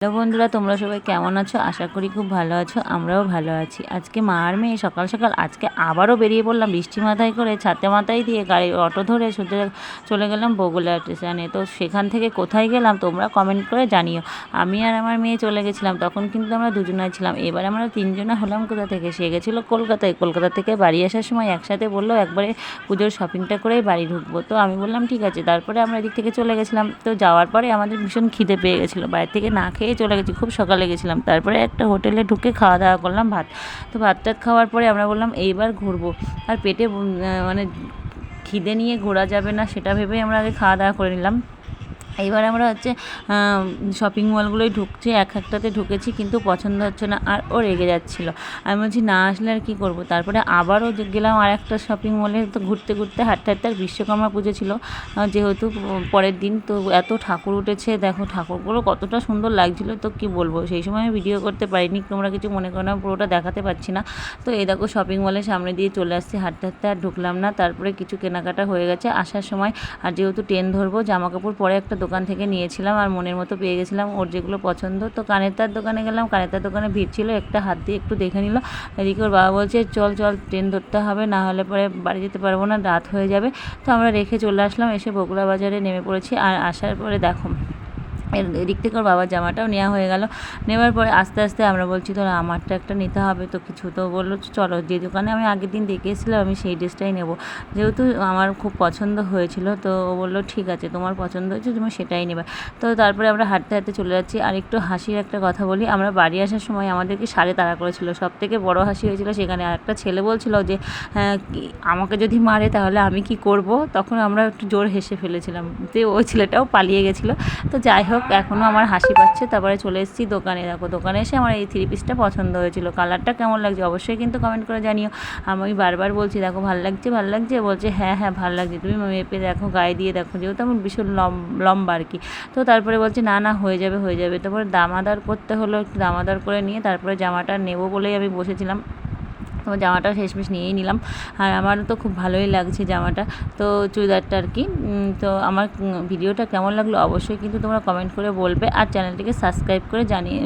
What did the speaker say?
Hello বন্ধুরা, তোমরা সবাই কেমন আছো? আশা করি খুব ভালো আছো, আমরাও ভালো আছি। আজকে মা আর মেয়ে সকাল সকাল আজকে আবারও বেরিয়ে পড়লাম বৃষ্টি মাথায় করে, ছাতে মাথায় দিয়ে গাড়ি, অটো ধরে সোজা চলে গেলাম বগুলা স্টেশনে। তো সেখান থেকে কোথায় গেলাম তোমরা কমেন্ট করে জানিও। আমি আর আমার মেয়ে চলে গেছিলাম, তখন কিন্তু আমরা দুজনাই ছিলাম। এবার আমরা তিনজনা হলাম কোথা থেকে? সে গেছিল কলকাতায়। কলকাতা থেকে বাড়ি আসার সময় একসাথে বলল একবারে পুজোর শপিংটা করেই বাড়ি ঢুকবো। তো আমি বললাম, ঠিক আছে। তারপরে আমরা এদিক থেকে চলে গেছিলাম। তো যাওয়ার পরে আমাদের ভীষণ খিদে পেয়ে গেছিল। বাইরে থেকে না খেয়ে চলে গেছি। খুব সকালে গেছিলাম। তারপরে একটা হোটেলে ঢুকে খাওয়া দাওয়া করলাম, ভাত। তো ভাত টাত খাওয়ার পরে আমরা বললাম, এইবার ঘুরবো। আর পেটে মানে খিদে নিয়ে ঘোরা যাবে না, সেটা ভেবেই আমরা আগে খাওয়া দাওয়া করে নিলাম। এইবার আমরা হচ্ছে শপিং মলগুলোয় ঢুকছি, এক একটাতে ঢুকেছি, কিন্তু পছন্দ হচ্ছে না আর ও রেগে যাচ্ছিল। আমি বলছি, না আসলে আর কী করব? তারপরে আবারও গেলাম আর একটা শপিং মলে তো ঘুরতে ঘুরতে হাঁটতে হাঁটতে আর বিশ্বকর্মা পুজো ছিল। যেহেতু পরের দিন, তো এত ঠাকুর উঠেছে, দেখো ঠাকুরগুলো কতটা সুন্দর লাগছিল, তো কি বলব? সেই সময় আমি ভিডিও করতে পারিনি, তোমরা কিছু মনে করো না, পুরোটা দেখাতে পারছি না। তো এই দেখো শপিং মলের সামনে দিয়ে চলে আসছি, হাঁটতে হাঁটতে আর ঢুকলাম না। তারপরে কিছু কেনাকাটা হয়ে গেছে আসার সময়। আর যেহেতু ট্রেন ধরবো জামা কাপড় পরে একটা দোকান থেকে নিয়েছিলাম আর মনের মতো পেয়ে গেছিলাম ওর যেগুলো পছন্দ। তো কানের তার দোকানে গেলাম কানের তার দোকানে ভিড় ছিল, একটা হাত দিয়ে একটু দেখে নিল। এদিকে ওর বাবা বলছে, চল চল, ট্রেন ধরতে হবে, না হলে পরে বাড়ি যেতে পারব না, রাত হয়ে যাবে। তো আমরা রেখে চলে আসলাম, এসে বগুড়া বাজারে নেমে পড়েছি। আর আসার পরে দেখো এদিক থেকে ওর বাবার জামাটাও নেওয়া হয়ে গেল। নেওয়ার পরে আস্তে আস্তে আমরা বলছি তো আমারটা একটা নিতে হবে তো কিছু তো বলল চলো যে দোকানে আমি আগের দিন দেখে এসেছিলাম আমি সেই ড্রেসটাই নেব। যেহেতু আমার খুব পছন্দ হয়েছিল তো ও বলল ঠিক আছে তোমার পছন্দ হয়েছে তুমি সেটাই নেবে। তো তারপরে আমরা হাঁটতে হাঁটতে চলে যাচ্ছি। আর একটু হাসির একটা কথা বলি আমরা বাড়ি আসার সময় আমাদেরকে সাড়ে তাড়া করেছিল। সব থেকে বড় হাসি হয়েছিল সেখানে আর একটা ছেলে বলছিল যে হ্যাঁ, আমাকে যদি মারে তাহলে আমি কি করব? তখন আমরা একটু জোর হেসে ফেলেছিলাম তো ওই ছেলেটাও পালিয়ে গেছিল। তো যাই হোক এখনও আমার হাসি পাচ্ছে। তারপরে চলে এসেছি দোকানে। দেখো, দোকানে এসে আমার এই থ্রি পিসটা পছন্দ হয়েছিল। কালারটা কেমন লাগছে অবশ্যই কিন্তু কমেন্ট করে জানিও। আমি বারবার বলছি, দেখো, ভালো লাগছে ভালো লাগছে? বলছে হ্যাঁ হ্যাঁ ভালো লাগছে। তুমি মেপে দেখো, গায়ে দিয়ে দেখো। যেহেতু আমার ভীষণ লম- লম্বা আর কি। তো তারপরে বলছে, না না, হয়ে যাবে হয়ে যাবে। তারপরে দামাদার করতে হলো, একটু দামাদার করে নিয়ে তারপরে জামাটা নেব বলেই আমি বসেছিলাম। তো জামাটা শেষমেশ নিয়েই নিলাম। আর আমার তো খুব ভালোই লাগছে জামাটা। তো চুড়িদারটা আর কি। তো আমার ভিডিওটা কেমন লাগল অবশ্যই কিন্তু তোমরা কমেন্ট করে বলবে। আর চ্যানেলটিকে সাবস্ক্রাইব করে জানিয়ে